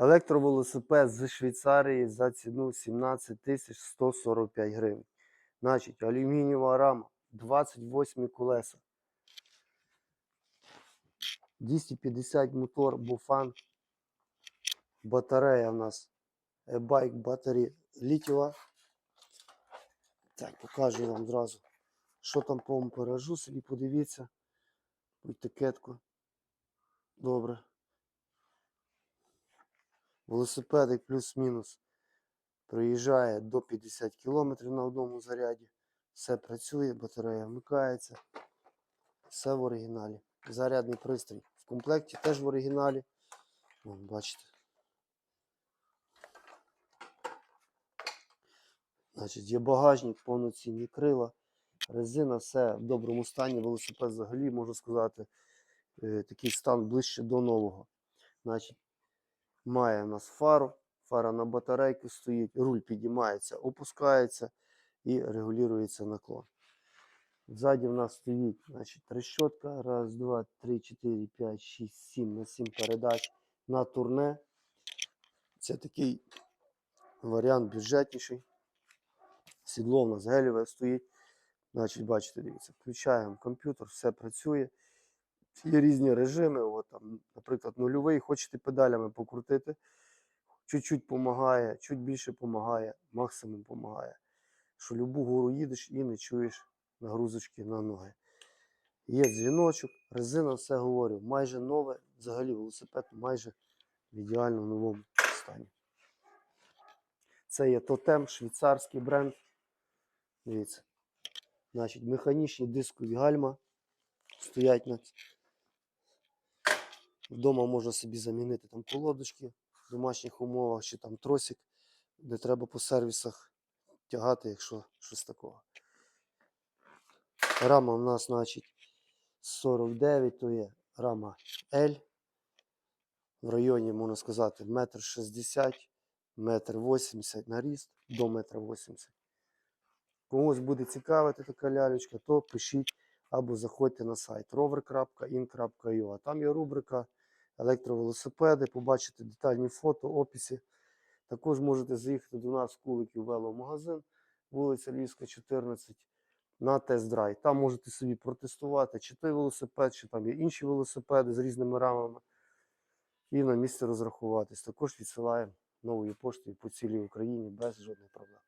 Електровелосипед з Швейцарії за ціну 17 тисяч 145 гривень. Значить, алюмінієва рама, 28 колеса. 250 мотор, буфан. Батарея у нас e-bike батарея літіва. Так, покажу вам зразу, що там по амперажу собі подивіться. Етикетку. Добре. Велосипедик плюс-мінус проїжджає до 50 км на одному заряді. Все працює, батарея вмикається. Все в оригіналі. Зарядний пристрій в комплекті теж в оригіналі. Вон, бачите. Значить, є багажник, повноцінні крила, резина, все в доброму стані. Велосипед взагалі, можу сказати, е, такий стан ближче до нового. Значить, має у нас фару, фара на батарейку стоїть, руль підіймається, опускається і регулюється наклон. Ззаді в нас стоїть значить, трещотка. Раз, два, три, чотири, п'ять, шість, сім на сім передач на турне. Це такий варіант бюджетніший. Сідло в нас гелеве стоїть. Значить, бачите, дивіться, включаємо комп'ютер, все працює. Є різні режими. От, там, наприклад, нульовий, хочете педалями покрутити. Чуть-чуть допомагає, чуть більше допомагає, максимум допомагає. Що любу гору їдеш і не чуєш нагрузочки на ноги. Є дзвіночок, резина, все говорю, майже нове, взагалі велосипед майже в ідеально новому стані. Це є тотем, швейцарський бренд. Дивіться. Значить, механічні дискові гальма стоять на Вдома можна собі замінити там колодочки в домашніх умовах чи там тросик, де треба по сервісах тягати, якщо щось такого. Рама у нас, значить, 49, то є рама L. В районі, можна сказати, метр 60, метр 80 на ріст до метра 80. Комусь буде цікавити така лялечка, то пишіть або заходьте на сайт rover.in.ua. Там є рубрика електровелосипеди, побачите детальні фото, описи. Також можете заїхати до нас в Куликів веломагазин, вулиця Львівська, 14, на тест-драйв. Там можете собі протестувати, чи той велосипед, чи там є інші велосипеди з різними рамами. І на місці розрахуватись. Також відсилаємо новою поштою по цілій Україні без жодних проблем.